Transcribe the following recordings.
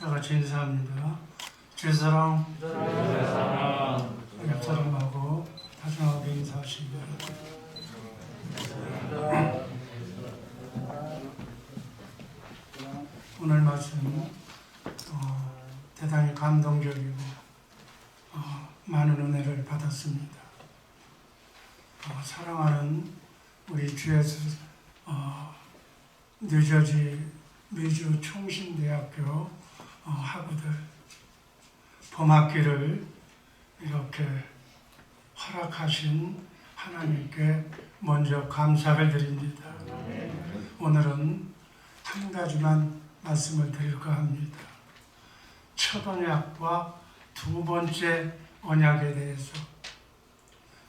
다 같이 인사합니다. 제사랑 옆사람하고 다정하게 인사하시기 바랍니다. 오늘 말씀은 어, 대단히 감동적이고 어, 많은 은혜를 받았습니다. 어, 사랑하는 우리 주 예수 어, 뉴저지 미주 총신대학교 어, 학우들 봄학기를 이렇게 허락하신 하나님께 먼저 감사를 드립니다. 오늘은 한 가지만 말씀을 드릴까 합니다. 첫 언약과 두 번째 언약에 대해서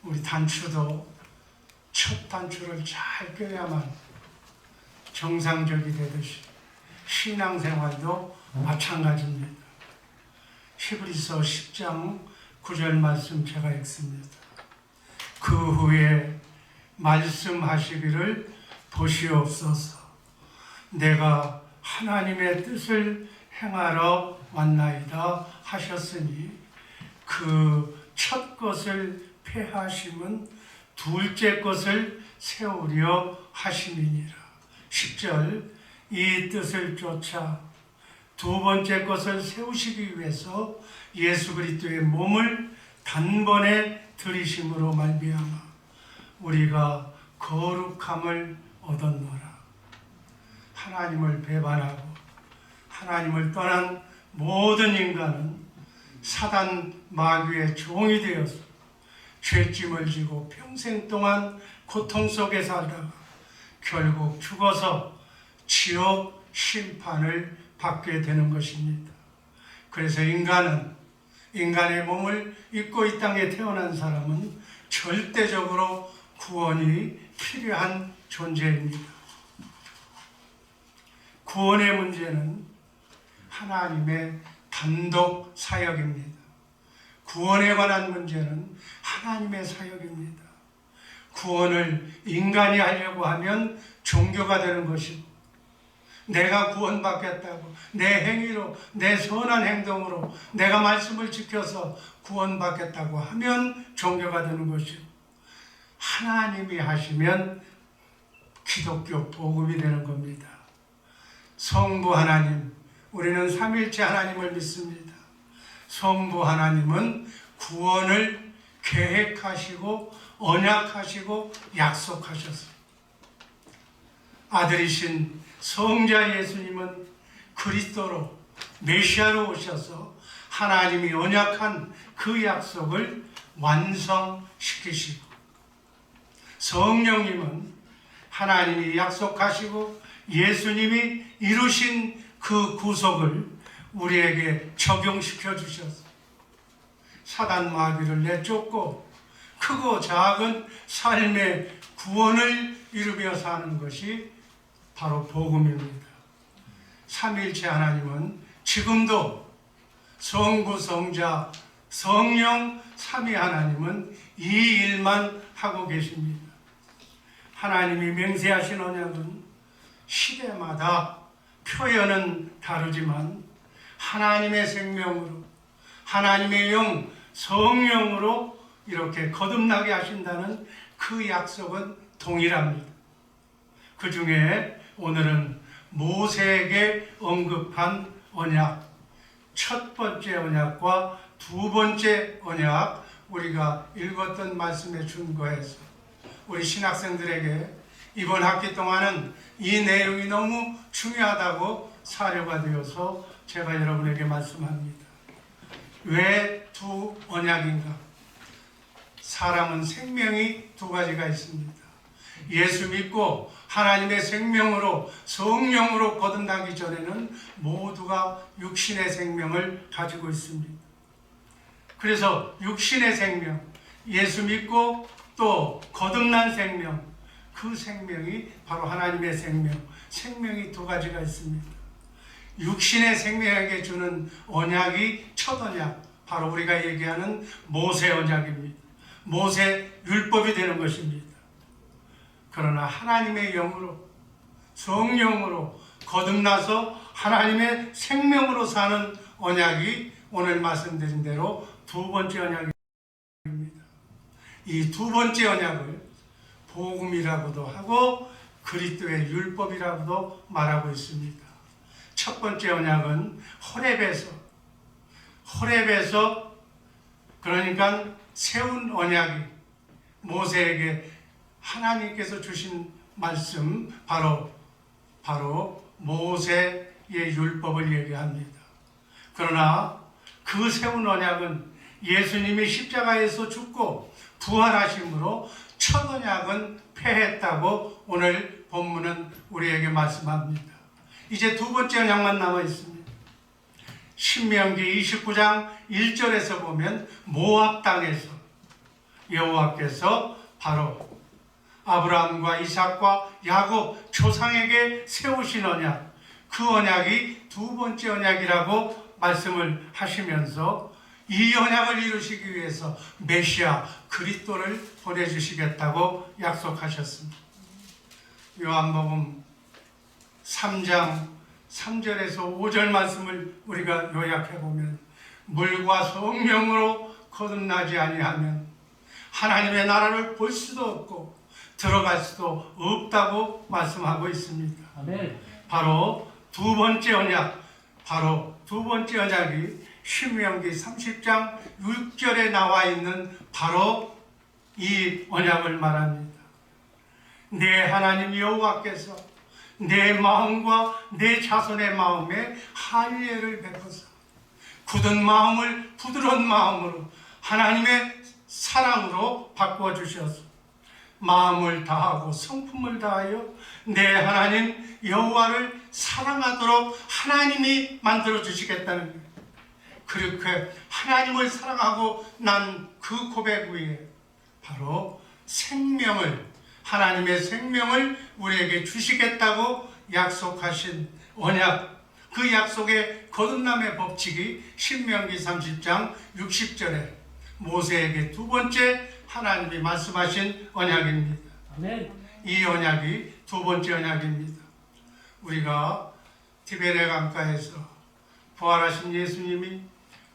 우리 단추도 첫 단추를 잘 껴야만 정상적이 되듯이 신앙생활도 마찬가지입니다. 히브리서 10장 9절 말씀 제가 읽습니다. 그 후에 말씀하시기를 보시옵소서. 내가 하나님의 뜻을 행하러 왔나이다 하셨으니 그 첫 것을 폐하심은 둘째 것을 세우려 하심이니라. 10절 이 뜻을 쫓아 두 번째 것을 세우시기 위해서 예수 그리스도의 몸을 단번에 들이심으로 말미암아 우리가 거룩함을 얻었노라. 하나님을 배반하고 하나님을 떠난 모든 인간은 사단 마귀의 종이 되어서 죄짐을 지고 평생 동안 고통 속에 살다가 결국 죽어서 지옥 심판을 받게 되는 것입니다. 그래서 인간은 인간의 몸을 입고 이 땅에 태어난 사람은 절대적으로 구원이 필요한 존재입니다. 구원의 문제는 하나님의 단독 사역입니다. 구원에 관한 문제는 하나님의 사역입니다. 구원을 인간이 하려고 하면 종교가 되는 것이고, 내가 구원받겠다고, 내 행위로, 내 선한 행동으로, 내가 말씀을 지켜서 구원받겠다고 하면 종교가 되는 것이고, 하나님이 하시면 기독교 복음이 되는 겁니다. 성부 하나님, 우리는 삼일체 하나님을 믿습니다. 성부 하나님은 구원을 계획하시고 언약하시고 약속하셨습니다. 아들이신 성자 예수님은 그리스도로 메시아로 오셔서 하나님이 언약한 그 약속을 완성시키시고 성령님은 하나님이 약속하시고 예수님이 이루신 그 구속을 우리에게 적용시켜 주셔서 사단 마귀를 내쫓고 크고 작은 삶의 구원을 이루며 사는 것이 바로 복음입니다. 삼일체 하나님은 지금도 성부, 성자, 성령, 삼위 하나님은 이 일만 하고 계십니다. 하나님이 맹세하신 언약은 시대마다 표현은 다르지만 하나님의 생명으로 하나님의 영 성령으로 이렇게 거듭나게 하신다는 그 약속은 동일합니다. 그 중에 오늘은 모세에게 언급한 언약, 첫 번째 언약과 두 번째 언약, 우리가 읽었던 말씀에 준거해서 우리 신학생들에게 이번 학기 동안은 이 내용이 너무 중요하다고 사료가 되어서 제가 여러분에게 말씀합니다. 왜 두 언약인가? 사람은 생명이 두 가지가 있습니다. 예수 믿고 하나님의 생명으로 성령으로 거듭나기 전에는 모두가 육신의 생명을 가지고 있습니다. 그래서 육신의 생명, 예수 믿고 또 거듭난 생명, 그 생명이 바로 하나님의 생명, 생명이 두 가지가 있습니다. 육신의 생명에게 주는 언약이 첫 언약, 바로 우리가 얘기하는 모세 언약입니다. 모세 율법이 되는 것입니다. 그러나 하나님의 영으로 성령으로 거듭나서 하나님의 생명으로 사는 언약이 오늘 말씀드린 대로 두 번째 언약입니다. 이 두 번째 언약을 복음이라고도 하고 그리스도의 율법이라고도 말하고 있습니다. 첫 번째 언약은 호렙에서 호렙에서 그러니까 세운 언약이 모세에게 하나님께서 주신 말씀 바로 바로 모세의 율법을 얘기합니다. 그러나 그 세운 언약은 예수님이 십자가에서 죽고 부활하심으로 첫 언약은 폐했다고 오늘 본문은 우리에게 말씀합니다. 이제 두 번째 언약만 남아 있습니다. 신명기 29장 1절에서 보면 모압 땅에서 여호와께서 바로 아브라함과 이삭과 야곱 조상에게 세우신 언약 그 언약이 두 번째 언약이라고 말씀을 하시면서 이 언약을 이루시기 위해서 메시아 그리스도를 보내주시겠다고 약속하셨습니다. 요한복음 3장 3절에서 5절 말씀을 우리가 요약해 보면 물과 성령으로 거듭나지 아니하면 하나님의 나라를 볼 수도 없고 들어갈 수도 없다고 말씀하고 있습니다. 아멘. 바로 두 번째 언약, 바로 두 번째 언약이 신명기 30장 6절에 나와 있는 바로 이 언약을 말합니다. 내 하나님 여호와께서 내 마음과 내 자손의 마음에 할례를 베푸사 굳은 마음을 부드러운 마음으로 하나님의 사랑으로 바꾸어 주셔서 마음을 다하고 성품을 다하여 내 하나님 여호와를 사랑하도록 하나님이 만들어 주시겠다는 거예요. 그렇게 하나님을 사랑하고 난 그 고백 위에 바로 생명을 하나님의 생명을 우리에게 주시겠다고 약속하신 언약 그 약속의 거듭남의 법칙이 신명기 30장 60절에 모세에게 두 번째 하나님이 말씀하신 언약입니다. 아멘. 이 언약이 두 번째 언약입니다. 우리가 티베레 강가에서 부활하신 예수님이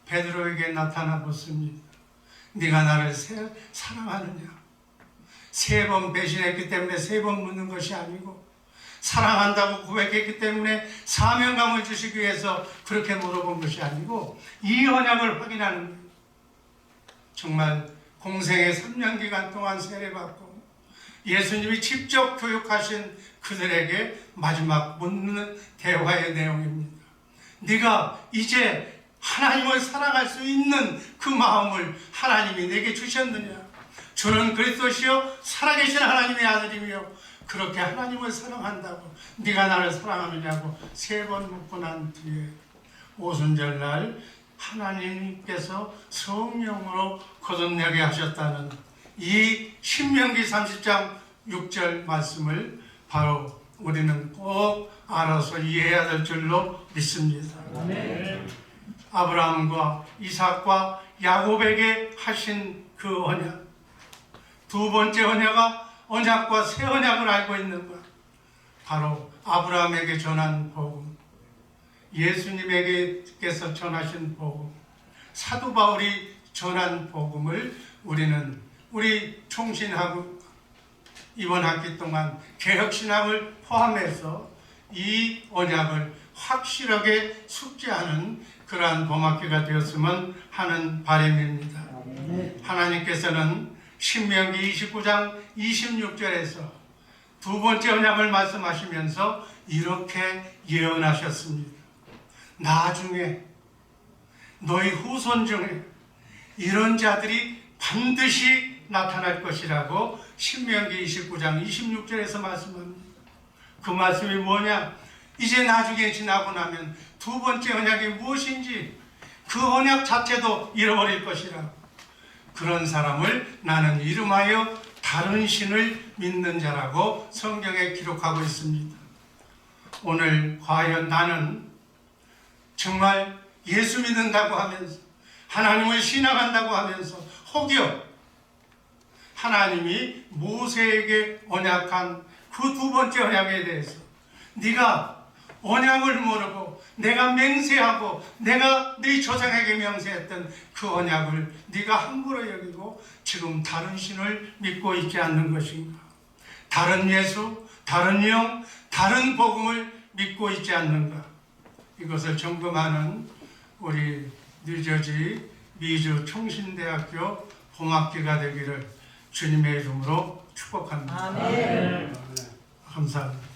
베드로에게 나타나 보습니다. 네가 나를 세- 사랑하느냐? 세 번 배신했기 때문에 세 번 묻는 것이 아니고 사랑한다고 고백했기 때문에 사명감을 주시기 위해서 그렇게 물어본 것이 아니고 이 언약을 확인하는 거예요. 정말 공생의 3년 기간 동안 세례받고 예수님이 직접 교육하신 그들에게 마지막 묻는 대화의 내용입니다. 네가 이제 하나님을 사랑할 수 있는 그 마음을 하나님이 내게 주셨느냐? 주는 그리스도시요 살아계신 하나님의 아들이며 그렇게 하나님을 사랑한다고 네가 나를 사랑하느냐고 세 번 묻고 난 뒤에 오순절날 하나님께서 성령으로 거듭나게 하셨다는 이 신명기 30장 6절 말씀을 바로 우리는 꼭 알아서 이해해야 될 줄로 믿습니다. 아멘. 아브라함과 이삭과 야곱에게 하신 그 언약 두 번째 언약가 언약과 새 언약을 알고 있는 것 바로 아브라함에게 전한 복음 예수님에게께서 전하신 복음 사도 바울이 전한 복음을 우리는 우리 총신하고 이번 학기 동안 개혁신학을 포함해서 이 언약을 확실하게 숙지하는 그러한 봄학기가 되었으면 하는 바람입니다. 하나님께서는 신명기 29장 26절에서 두 번째 언약을 말씀하시면서 이렇게 예언하셨습니다. 나중에 너희 후손 중에 이런 자들이 반드시 나타날 것이라고 신명기 29장 26절에서 말씀합니다. 그 말씀이 뭐냐? 이제 나중에 지나고 나면 두 번째 언약이 무엇인지 그 언약 자체도 잃어버릴 것이라. 그런 사람을 나는 이름하여 다른 신을 믿는 자라고 성경에 기록하고 있습니다. 오늘 과연 나는 정말 예수 믿는다고 하면서 하나님을 신앙한다고 하면서 혹여 하나님이 모세에게 언약한 그 두 번째 언약에 대해서 네가 언약을 모르고 내가 맹세하고 내가 네 조상에게 명세했던 그 언약을 네가 함부로 여기고 지금 다른 신을 믿고 있지 않는 것인가? 다른 예수, 다른 영, 다른 복음을 믿고 있지 않는가? 이것을 점검하는 우리 뉴저지 미주 총신대학교 봄학기가 되기를 주님의 이름으로 축복합니다. 아멘. 감사합니다.